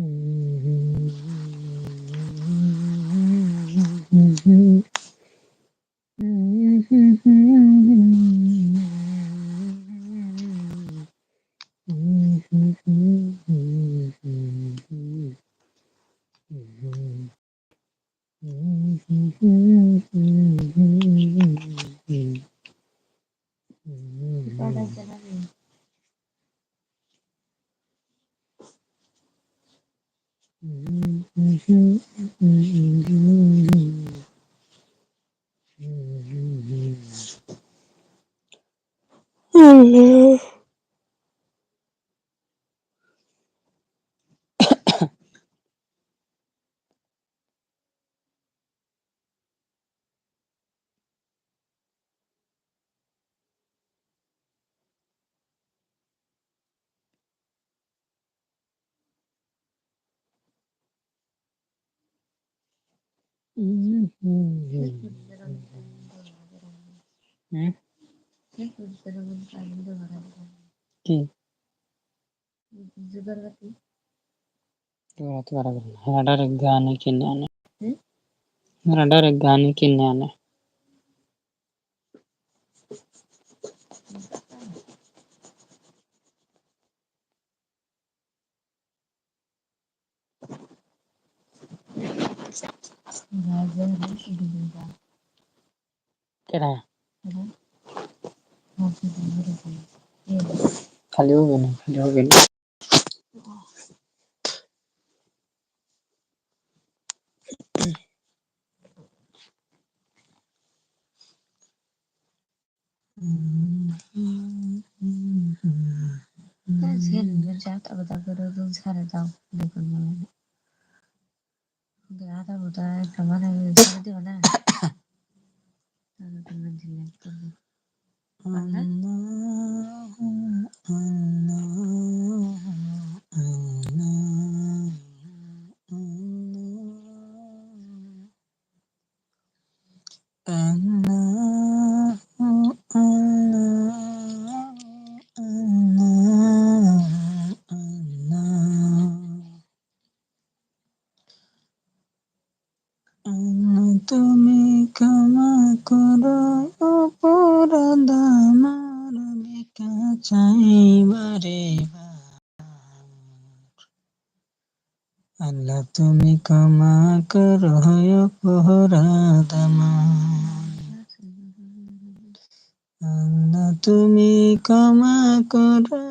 Mm. Oh no. Mm-hmm. Mm-hmm. mm-hmm. mm-hmm. কি जुगलबंदी तुम्हारा तो बराबर है मेरा डर एक गाने के न्याने हम्म? मेरा डर एक गाने के न्याने राजा है दिल का तेरा है। ना? खाली हो गए ना खाली हो गए ना Chat apa tak perlu tu cara tahu dekat mana. Dia ada buta, kamera itu ada mana. Ada teman jenis tu. কিনে আনে কেডা খালি হবে না খালি হবে না তুমি ক্ষমা করো ক্ষমা করো তুমি ক্ষমা করো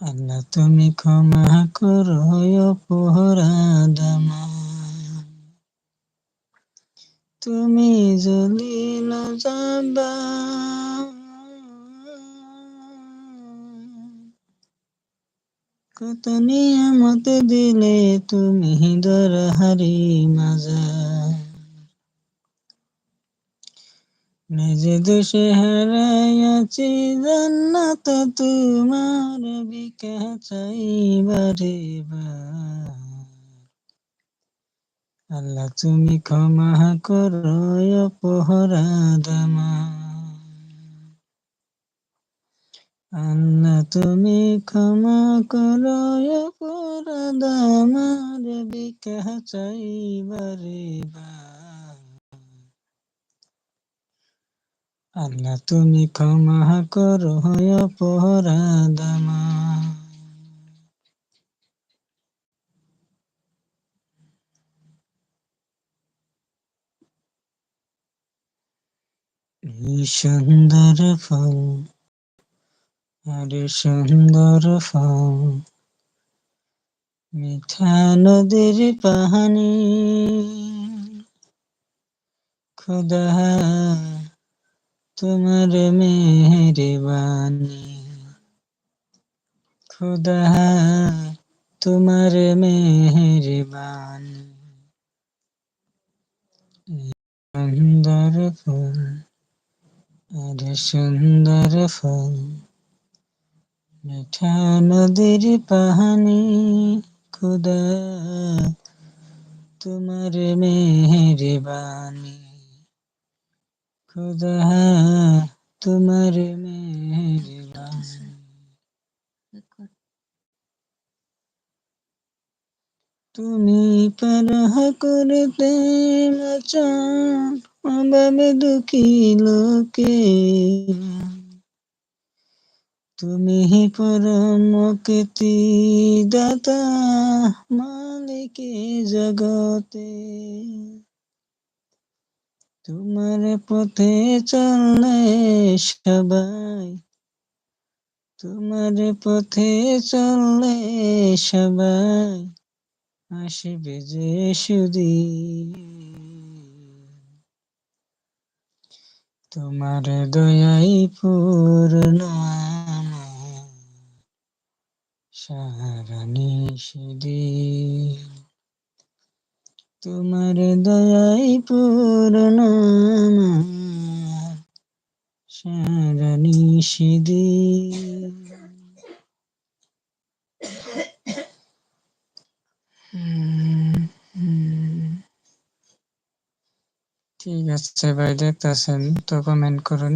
আল্লাহ তুমি ক্ষমা করো অপরাধ আমার তুমি জলিল যাবা কত নিয়ামত দিলে তুমি দরহারি মাজা নিজে দোষে হারাইয়াছি জান্নাত তোমার বিকা চাইবারে আল্লাহ তুমি ক্ষমা করো অপরাধ আমার আল্লাহ তুমি ক্ষমা করো অপরাধ আমার বিকা চাইবারে আল্লাহ তুমি ক্ষমা করো অপরাধ আমার। সুন্দর ফল আরে সুন্দর ফল। মিঠা নদীর পাহানি খুদা, তোমার মেহরবানি। খুদা, তোমার মেহরবানি। সুন্দর ফল, আরে সুন্দর ফল। মিঠা নদীর পাহানি, খুদা, তোমার মেহরবানি। खुदा তোমার মেহরবান। তুমি পরহ করতে মচান অভাবে দুঃখী লোকে। তুমি পরম মুক্তি দাতা, মালিকে জগতে। তোমার পথে চলে সবাই, তোমার পথে চলে সবাই আসবে যে সুদিন তোমার দয়াই পূর্ণ। সেদিন। তোমার দয়াই পূর্ণ হুম, হুম। ঠিক আছে ভাই দেখতেছেন তো কমেন্ট করুন।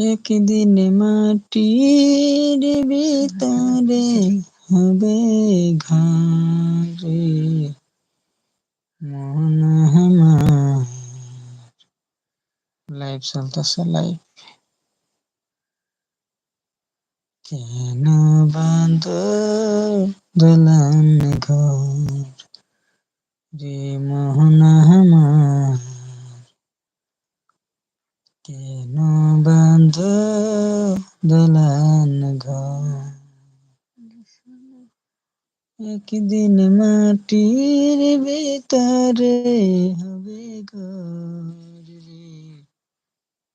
একদিন মাটির ভিতরে হবে ঘরে মন আমার। লাইভ চলতেছে লাইভ কেন বান্ধ দোলান ঘর? রে মোহন আমার কেন বান্ধ দোলান ঘর একদিন মাটির ভিতরে হবে ঘর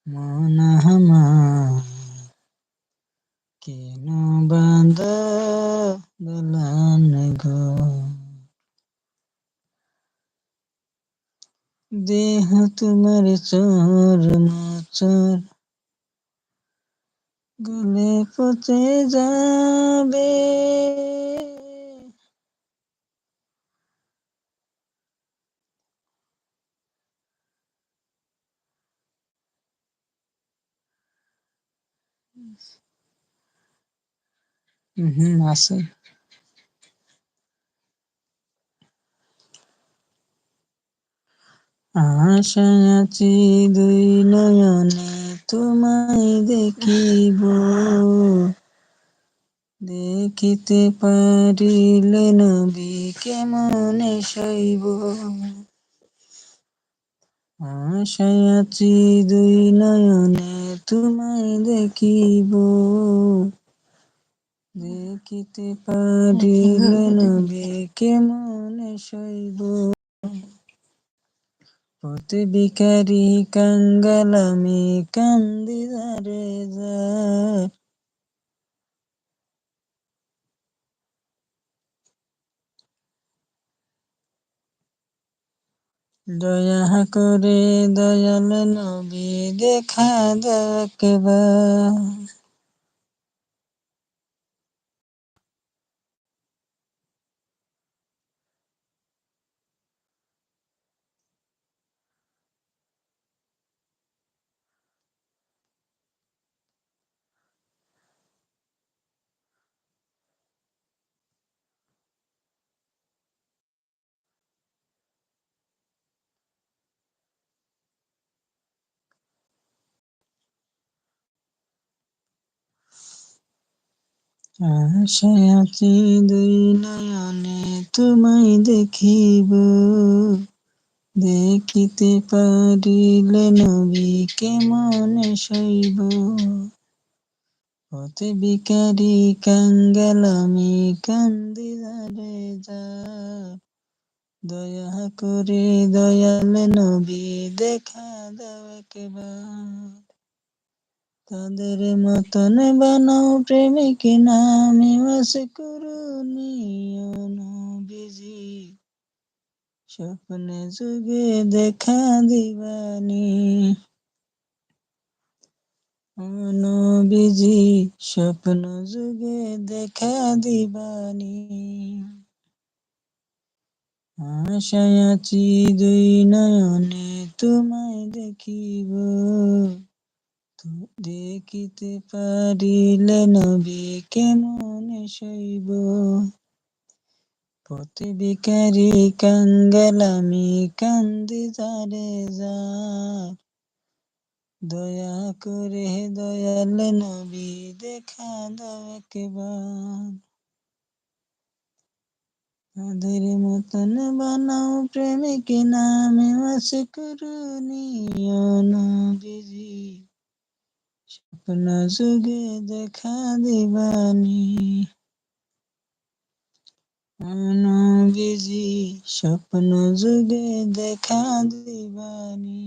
মন কেন বান্ধ দোলান ঘর দেহ তোমার চোর চোর গলে পচে যাবে। হুম আছে আছি দুই নয়নে তোমায় দেখিব। দেখিতে পারিলে নবী কেমনে আশায় আছি দুই নয়নে তোমায় দেখিব। দেখিতে পারিলে নবী কেমনে সইব পথে ভিখারি কাঙ্গাল, আমি কান্দি রে যার দয়া করে দয়াল নবী, দেখা দেখবার আছি দুই নয়নে তোমায় দেখিব। দেখিতে পারিলে নবী কেমনে সইব। পথে ভিখারি কাঙ্গাল, আমি কান্দি রে যার দয়া করে দয়াল নবী, দেখা দাও একবার। তাদের মতন বানাও প্রেমিক নামে নবীজি। স্বপ্নে যুগে দেখা দিবানি। নবীজি, স্বপ্ন যুগে দেখা দিবানি। আছি দুই নয়নে তোমায় দেখিব। দেখিতে পারিলে নবী কেমন শৈব? পথে বিকারি কাঙ্গালামি কান্দি যারে। যা দয়া করে দয়াল, নবী দেখা দাও একবার। মতন বানাও প্রেমিক নামে বাস করুনিয় নবীজি। স্বপ্ন যুগে দেখা দিবানি। নবীজি স্বপ্ন যুগে দেখা দিবানি।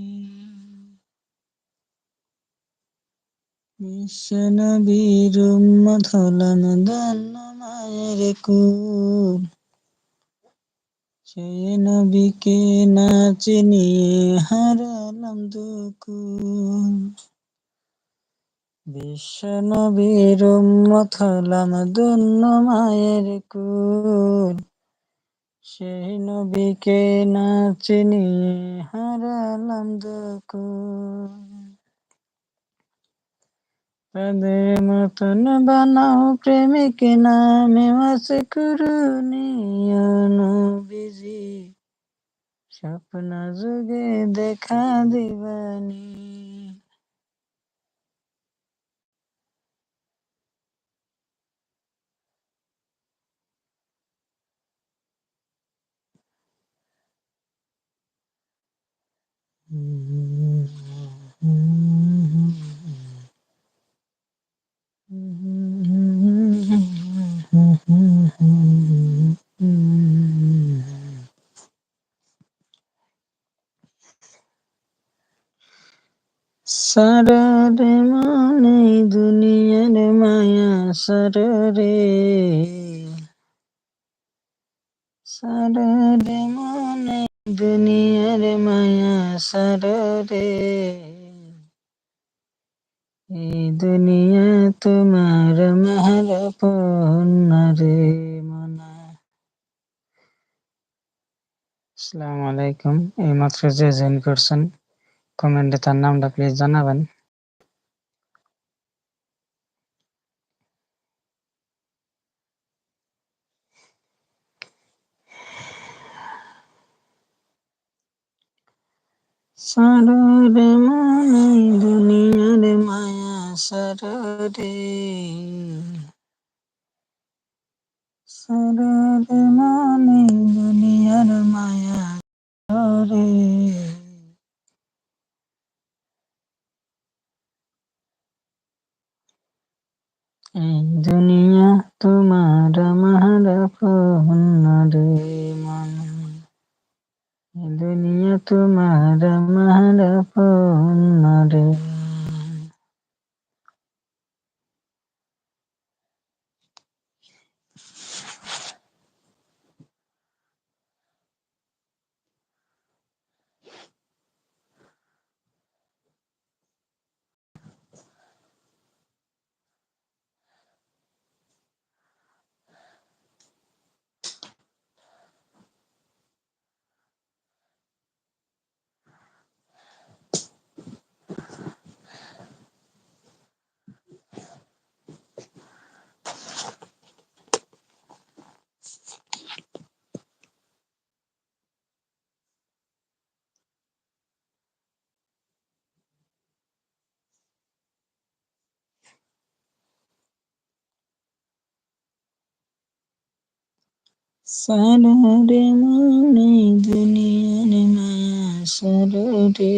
বিশ্বনবীর উম্মত হলাম ধন্য মায়ের কুল। সেই নবীকে না চিনিয়ে হারালাম দুকুল। বিশ্বনবীর উম্মত হলাম ধন্য মায়ের কুল। সেই নবীকে না চিনিয়ে হারালাম দুকুল। তাদের মতন বানাও প্রেমিক নামে বাস করুনিয় নবীজি। স্বপ্ন যুগে দেখা দিবানি। সারারে মানে দুনিয়ার মায়া সারারে সারারে মানে দুনিয়ার মায়া সারারে এই দুনিয়া তোমার মাহার রে মনা। আসসালামু আলাইকুম এই মাত্র যে জয়েন করছেন, কমেন্টে তার নামটা প্লিজ জানাবেন। সাররে মানে দুনিয়ার মায়া সাররে সাররে মানে দুনিয়ার মায়া সারে এই দুনিয়া তোমার আমার রে মন এই দুনিয়া তোমার আমার রে সাররে মানে দুনিয়ার মায়া সাররে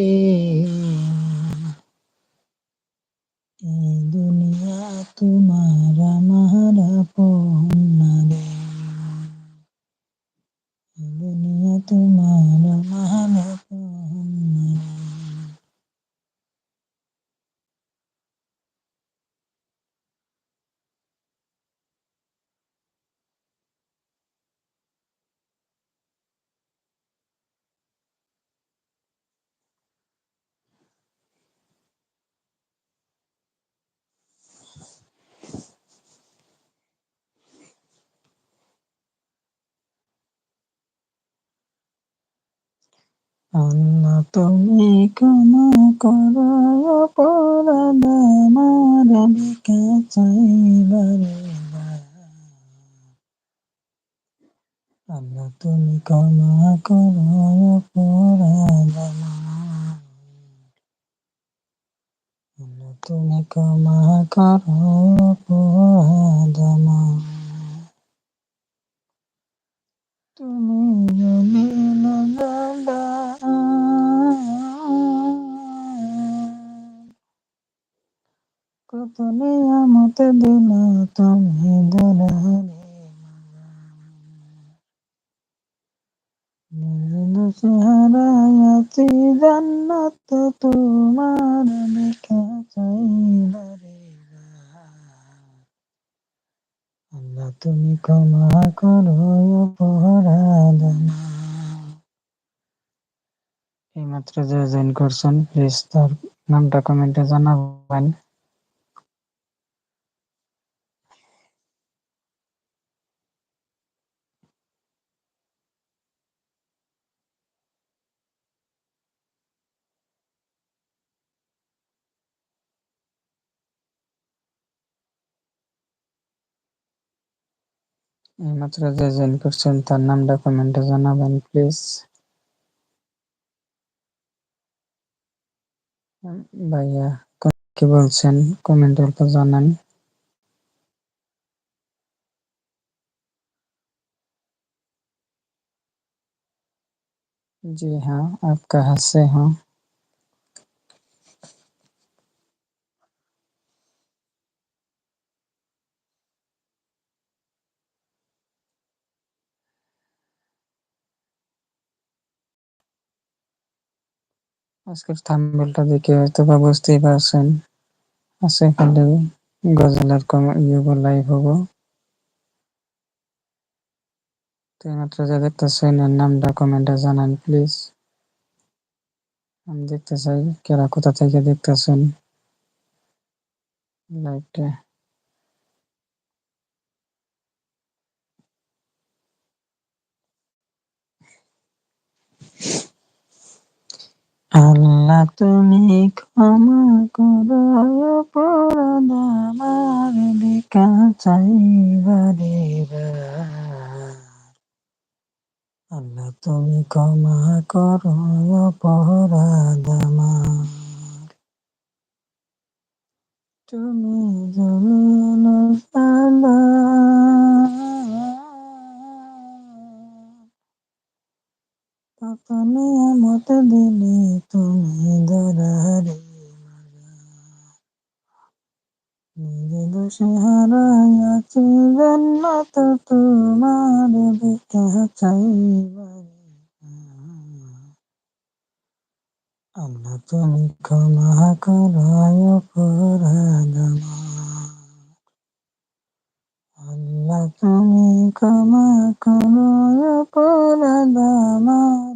এই দুনিয়া তোমার আমার রে এই দুনিয়া তোমার আমার রে আল্লাহ তুমি ক্ষমা করো, অপরাধ আমার দিকে চাইবারে আল্লাহ তুমি ক্ষমা করো, অপরাধ আল্লাহ তুমি ক্ষমা করো, অপরাধ আমার। আল্লাহ তুমি ক্ষমা করো অপরাধ। এইমাত্র যে জয়েন করছেন প্লিজ তার নামটা কমেন্টে জানাবেন এইমাত্র যে জয়েন করছেন তার নামটা কমেন্টে জানাবেন প্লিজ ভাইয়া ক- কি বলছেন কমেন্টে অল্প জানান जी हाँ आप कहाँ से हो আজকের থাম্বনেলটা দেখে হয়তো বা বুঝতেই পারছেন। আছে খালি গজলের ইয়ে লাইভ হব। তো এইমাত্র যে দেখতেছেন, এর নামটা কমেন্টে জানান প্লিজ আমি দেখতে চাই, কারা কোথা থেকে দেখতেছেন? লাইভটা আল্লাহ তুমি ক্ষমা করো অপরাধ আল্লাহ তুমি ক্ষমা করো অপরাধ তুমি জমিন নিয়ামত দিলি তুমি দরারে নিজে দোষে হারাইয়াছি জান্নাত, তোমার দেখা চাইবারে আল্লাহ তুমি ক্ষমা করো অপরাধ। আল্লাহ তুমি ক্ষমা করো অপরাধ আমার।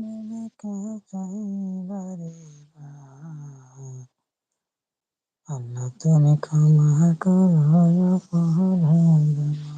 চাইবারে আল্লাহ তুমি ক্ষমা করো অপরাধ।